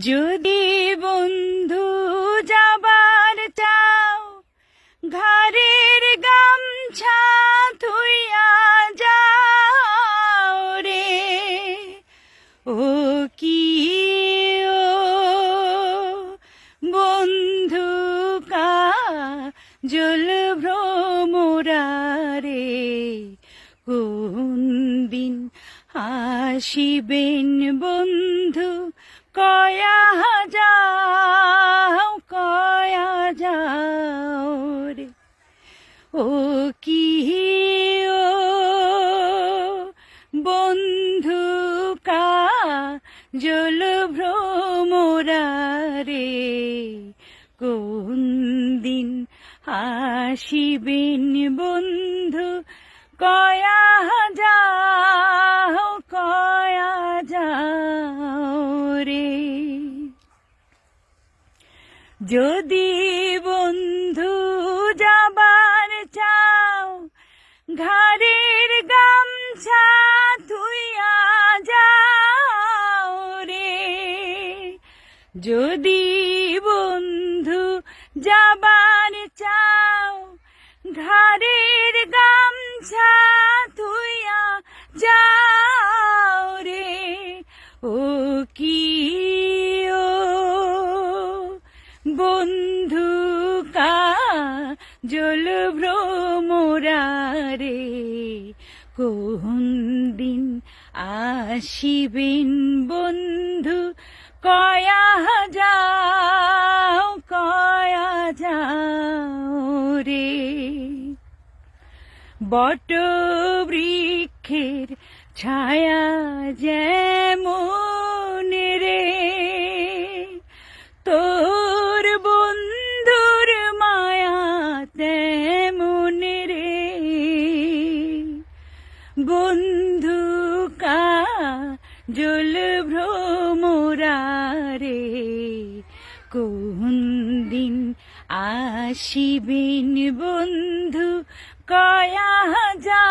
যদি বন্ধু যাবার চাও ঘরের গামছা থুইয়া যাও রে। ও কি ও বন্ধু কা জল রে। কোন দিন আসিবেন বন্ধু কয়া যাও কয়া যাও রে। ও কি ও বন্ধু কা জল ভ্রমরা রে কোন দিন আসিবেন বন্ধু, কয়া যাও। যদি বন্ধু যাবার চাও ঘরের গামছা তুইয়া যাও রে। যদি বন্ধু যাবার জল ভ্রমরা রে কোন দিন আসিবেন বন্ধু? কয়া যাও কয়া যাও রে। বট বৃক্ষের ছায়া যেমন বন্ধু কা জল ভ্রমরা রে কোন দিন আসিবেন বন্ধু কয়া কয়া